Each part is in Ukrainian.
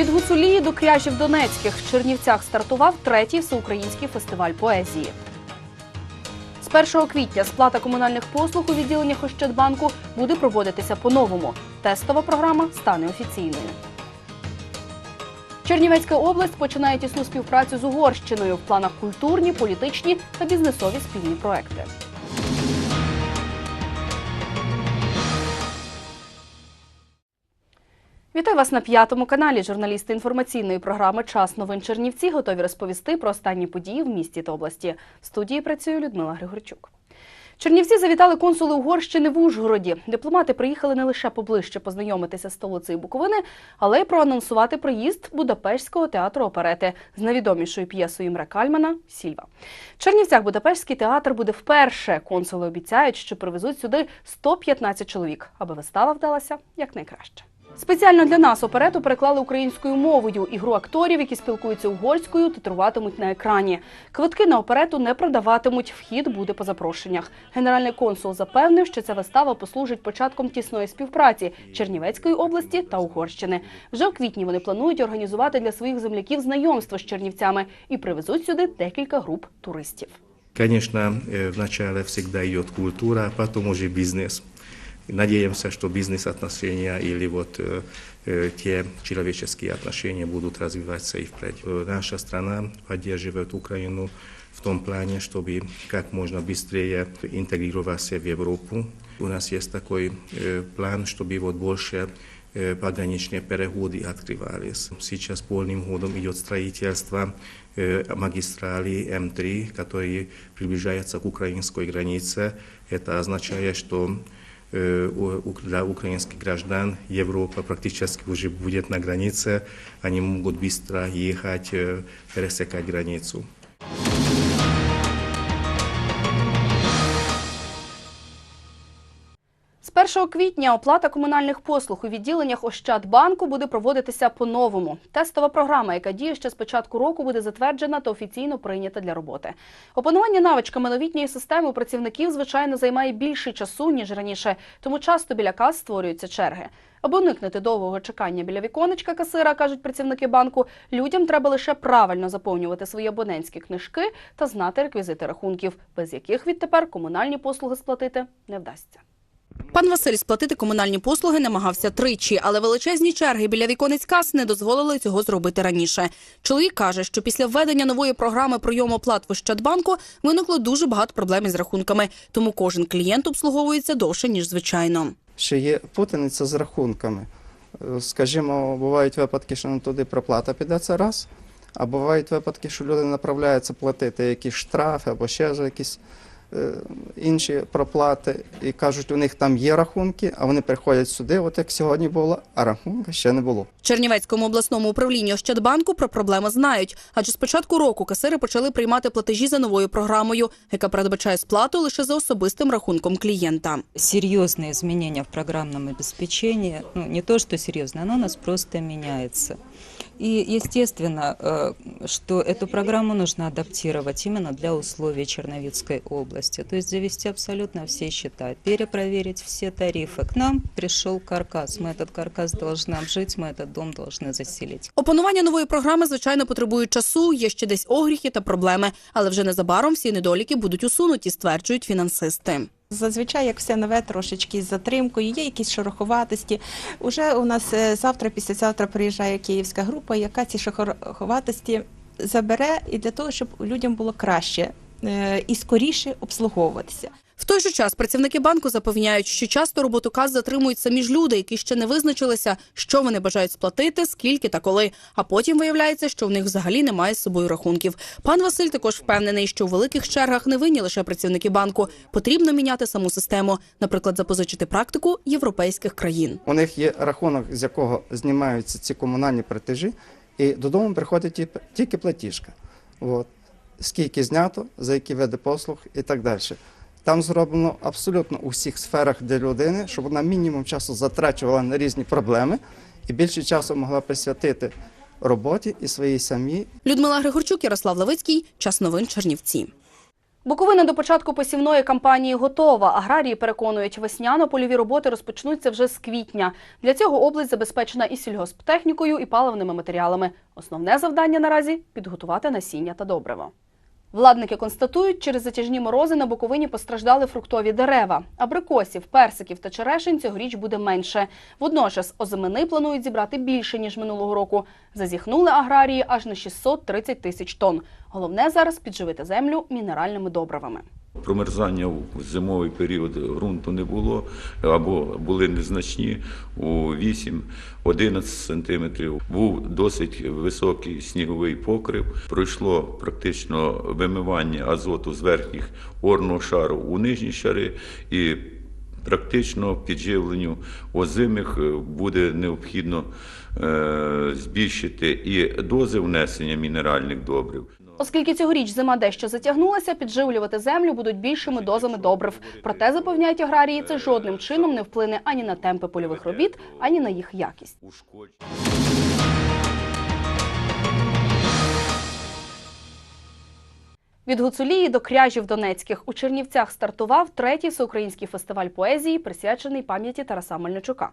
Від Гуцулії до кряжів Донецьких в Чернівцях стартував третій всеукраїнський фестиваль поезії. З 1 квітня сплата комунальних послуг у відділеннях Ощадбанку буде проводитися по-новому. Тестова програма стане офіційною. Чернівецька область починає тісну співпрацю з Угорщиною в планах культурні, політичні та бізнесові спільні проекти. Вітаю вас на п'ятому каналі. Журналісти інформаційної програми Час новин Чернівці готові розповісти про останні події в місті та області. В студії працює Людмила Григорчук. Чернівці завітали консули Угорщини в Ужгороді. Дипломати приїхали не лише поближче познайомитися з столицею Буковини, але й проанонсувати приїзд Будапештського театру оперети з найвідомішою п'єсою Імре Кальмана Сільва. В Чернівцях Будапештський театр буде вперше. Консули обіцяють, що привезуть сюди 115 чоловік, аби вистава вдалася якнайкраще. Спеціально для нас оперету переклали українською мовою. Ігру акторів, які спілкуються угорською, титруватимуть на екрані. Квитки на оперету не продаватимуть. Вхід буде по запрошеннях. Генеральний консул запевнив, що ця вистава послужить початком тісної співпраці Чернівецької області та Угорщини. Вже у квітні вони планують організувати для своїх земляків знайомство з чернівцями і привезуть сюди декілька груп туристів. Конечно, э, вначале всегда идет культура, а потом уже бизнес И Надеемся, что бизнес-отношения или вот э, э, те человеческие отношения будут развиваться и впредь. Э, Наша страна поддерживает Украину в том плане, чтобы как можно быстрее интегрироваться в Европу. У нас есть такой э, план, чтобы вот больше э, пограничные переходы открывались. Сейчас полным ходом идет строительство э, магистрали М3, которые приближаются к украинской границе. Это означает, что э, у- у- для украинских граждан Европа практически уже будет на границе. Они могут быстро ехать, э, пересекать границу. 1 квітня оплата комунальних послуг у відділеннях Ощадбанку буде проводитися по-новому. Тестова програма, яка діє ще з початку року, буде затверджена та офіційно прийнята для роботи. Опанування навичками новітньої системи у працівників, звичайно, займає більше часу, ніж раніше, тому часто біля кас створюються черги. Аби уникнути довгого чекання біля віконечка касира, кажуть працівники банку, людям треба лише правильно заповнювати свої абонентські книжки та знати реквізити рахунків, без яких відтепер комунальні послуги сплатити не вдасться. Пан Василь сплатити комунальні послуги намагався тричі, але величезні черги біля віконець кас не дозволили цього зробити раніше. Чоловік каже, що після введення нової програми прийому оплат в Ощадбанку виникло дуже багато проблем із рахунками, тому кожен клієнт обслуговується довше ніж звичайно. Ще є путаниця з рахунками. Е, Скажімо, бувають випадки, що не туди проплата піде це раз, а бувають випадки, що люди направляються платити якісь штрафи або ще якісь інші проплати, і кажуть, у них там є рахунки, а вони приходять сюди, от як сьогодні було, а рахунка ще не було. В Чернівецькому обласному управлінні Ощадбанку про проблеми знають, адже з початку року касири почали приймати платежі за новою програмою, яка передбачає сплату лише за особистим рахунком клієнта. серьезные изменения в программном обеспечении, ну, не то что серьезно, оно у нас просто меняется. И естественно, э, что эту программу нужно адаптировать именно для условий Черновицкой области. То есть завести абсолютно все счета, перепроверить все тарифы. К нам пришел каркас. Мы этот каркас должны обжить, мы этот дом должны заселить. Опанування нової програми, звичайно, потребує часу, є ще десь огріхи та проблеми, але вже незабаром всі недоліки будуть усунуті, стверджують фінансисти. Зазвичай, як все нове, трошечки з затримкою, є якісь шороховатості. Уже у нас е, завтра, післязавтра приїжджає київська група, яка ці шороховатості забере і для того, щоб людям було краще е, і скоріше обслуговуватися. В той же час працівники банку запевняють, що часто роботу каз затримують самі ж люди, які ще не визначилися, що вони бажають сплатити, скільки та коли. А потім виявляється, що в них взагалі немає з собою рахунків. Пан Василь також впевнений, що у великих чергах не винні лише працівники банку. Потрібно міняти саму систему, наприклад, запозичити практику європейських країн. У них є рахунок, з якого знімаються ці комунальні платежі, і додому приходить ті- тільки платіжка. От. Скільки знято, за які види послуг і так далі. Там зроблено абсолютно у всіх сферах для людини, щоб вона мінімум часу затрачувала на різні проблеми і більше часу могла присвятити роботі і своїй сім'ї, Людмила Григорчук, Ярослав Левицький. Час новин Чернівці. Буковина до початку посівної кампанії готова. Аграрії переконують, весняно-польові роботи розпочнуться вже з квітня. Для цього область забезпечена і сільгосптехнікою, і паливними матеріалами. Основне завдання наразі підготувати насіння та добриво. Владники констатують, через затяжні морози на Буковині постраждали фруктові дерева. Абрикосів, персиків та черешень цьогоріч буде менше. Водночас озимини планують зібрати більше, ніж минулого року. Зазіхнули аграрії аж на 630 тисяч тонн. Головне зараз підживити землю мінеральними добривами. Промерзання в зимовий період ґрунту не було або були незначні у 8-11 сантиметрів. Був досить високий сніговий покрив. Пройшло практично вимивання азоту з верхніх орного шару у нижні шари і практично підживленню озимих буде необхідно е, збільшити і дози внесення мінеральних добрив. Оскільки цьогоріч зима дещо затягнулася, підживлювати землю будуть більшими дозами добрив. Проте запевняють аграрії, це жодним чином не вплине ані на темпи польових робіт, ані на їх якість. Від Гуцулії до кряжів Донецьких у Чернівцях стартував третій всеукраїнський фестиваль поезії, присвячений пам'яті Тараса Мельничука.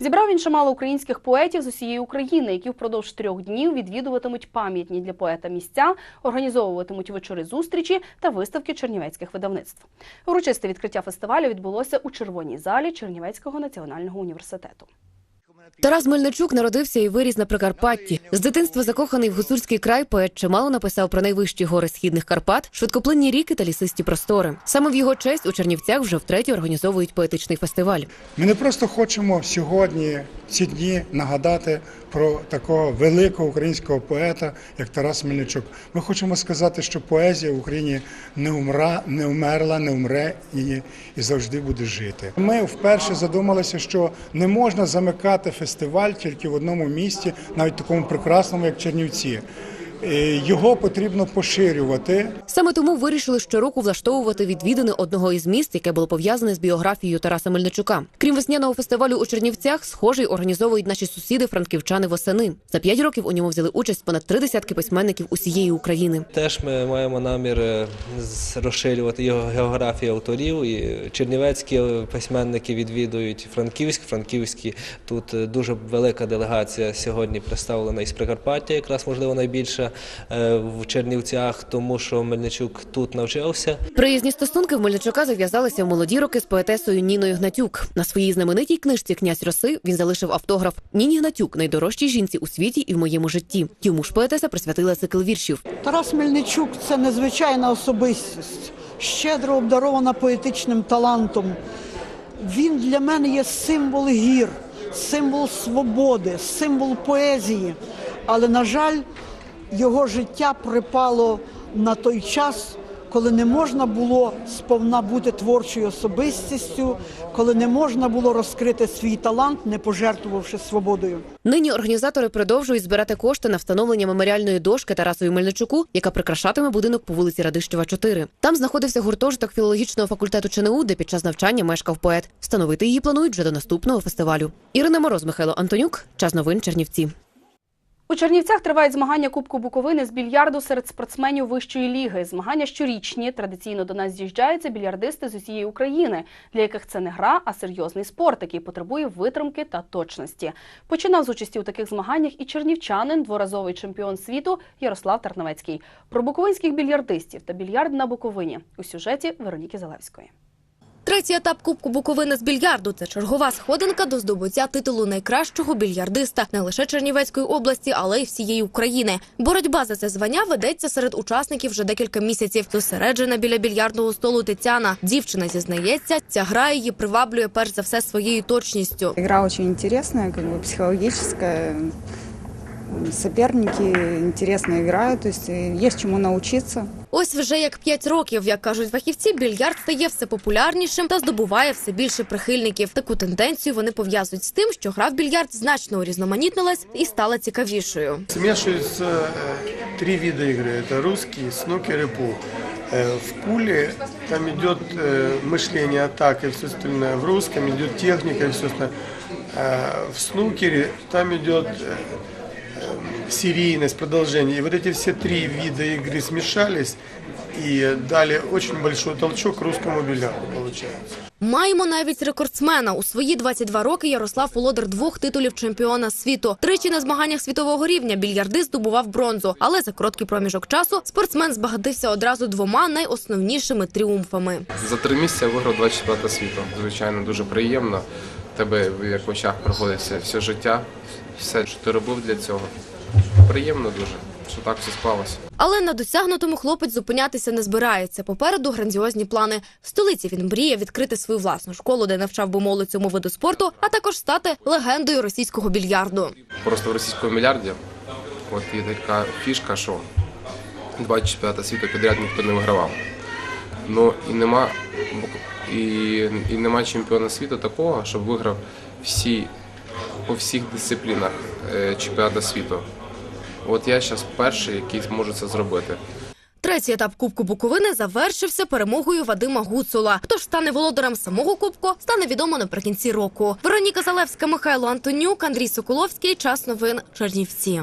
Зібрав він чимало українських поетів з усієї України, які впродовж трьох днів відвідуватимуть пам'ятні для поета місця, організовуватимуть вечори зустрічі та виставки чернівецьких видавництв. Урочисте відкриття фестивалю відбулося у червоній залі Чернівецького національного університету. Тарас Мельничук народився і виріс на Прикарпатті. З дитинства закоханий в гуцульський край поет чимало написав про найвищі гори східних Карпат, швидкоплинні ріки та лісисті простори. Саме в його честь у Чернівцях вже втретє організовують поетичний фестиваль. Ми не просто хочемо сьогодні, ці дні, нагадати про такого великого українського поета, як Тарас Мельничук. Ми хочемо сказати, що поезія в Україні не умра, не вмерла, не умре і, і завжди буде жити. Ми вперше задумалися, що не можна замикати фестиваль тільки в одному місті, навіть такому прекрасному, як Чернівці. Е, Його потрібно поширювати. Саме тому вирішили щороку влаштовувати відвідини одного із міст, яке було пов'язане з біографією Тараса Мельничука. Крім весняного фестивалю у Чернівцях, схожий організовують наші сусіди франківчани восени. За п'ять років у ньому взяли участь понад три десятки письменників усієї України. Теж ми маємо намір е, розширювати його географію авторів. І чернівецькі письменники відвідують Франківськ, Франківські. Тут е, дуже велика делегація сьогодні представлена із Прикарпаття, якраз можливо найбільша е, в Чернівцях, тому що Мельничук тут навчався. Приязні стосунки в Мельничука зав'язалися в молоді роки з поетесою Ніною Гнатюк. На своїй знаменитій книжці Князь роси він залишив автограф Ніні Гнатюк, найдорожчій жінці у світі і в моєму житті. Йому ж поетеса присвятила цикл віршів. Тарас Мельничук це незвичайна особистість, щедро обдарована поетичним талантом. Він для мене є символ гір, символ свободи, символ поезії. Але, на жаль, його життя припало на той час, коли не можна було сповна бути творчою особистістю, коли не можна було розкрити свій талант, не пожертвувавши свободою. Нині організатори продовжують збирати кошти на встановлення меморіальної дошки Тарасові Мельничуку, яка прикрашатиме будинок по вулиці Радищева, 4. Там знаходився гуртожиток філологічного факультету ЧНУ, де під час навчання мешкав поет. Встановити її планують вже до наступного фестивалю. Ірина Мороз, Михайло Антонюк. Час новин Чернівці. У Чернівцях тривають змагання Кубку Буковини з більярду серед спортсменів вищої ліги. Змагання щорічні. Традиційно до нас з'їжджаються більярдисти з усієї України, для яких це не гра, а серйозний спорт, який потребує витримки та точності. Починав з участі у таких змаганнях і чернівчанин, дворазовий чемпіон світу Ярослав Тарновецький. Про буковинських більярдистів та більярд на Буковині у сюжеті Вероніки Залевської. Третій етап Кубку Буковини з більярду це чергова сходинка до здобуття титулу найкращого більярдиста не лише Чернівецької області, але й всієї України. Боротьба за це звання ведеться серед учасників вже декілька місяців. Зосереджена біля більярдного столу Тетяна. Дівчина зізнається, ця гра її приваблює перш за все своєю точністю. Интересная, как бы психологическая. Соперники интересно играют, то есть э, есть чему научиться. Ось вже як п'ять років, як кажуть фахівці, більярд стає все популярнішим та здобуває все більше прихильників. Таку тенденцію вони пов'язують з тим, що гра в більярд значно урізноманітнилась і стала цікавішою. Смешиваются э, три вида игры. Это русский, снукер и пул. Э, В пуле там идет э, мышление, атака и все остальное. В русском идет техника и все остальное. Э, В снукере там идет э, э, серийность, продолжение. И вот эти все три вида игры смешались и дали очень большой толчок русскому бильярду, получается. Маємо навіть рекордсмена. У свої 22 роки Ярослав володар двох титулів чемпіона світу. Тричі на змаганнях світового рівня більярдист здобував бронзу. Але за короткий проміжок часу спортсмен збагатився одразу двома найосновнішими тріумфами. За три місяці я виграв два чемпіонати світу. Звичайно, дуже приємно. Тебе як в очах проходиться все життя, все, що ти робив для цього. Приємно дуже, що так все склалося. Але на досягнутому хлопець зупинятися не збирається. Попереду грандіозні плани. В столиці він мріє відкрити свою власну школу, де навчав би молодь цьому виду спорту, а також стати легендою російського більярду. Просто в російському мільярді от є така фішка, що два чемпіонати світу підряд ніхто не вигравав. Ну і нема і, і нема чемпіона світу такого, щоб виграв всі по всіх дисциплінах е, чемпіонату світу. От я зараз перший, який зможе це зробити. Третій етап Кубку Буковини завершився перемогою Вадима Гуцула. Хто ж стане володарем самого кубку, стане відомо наприкінці року. Вероніка Залевська, Михайло Антонюк, Андрій Соколовський. Час новин Чернівці.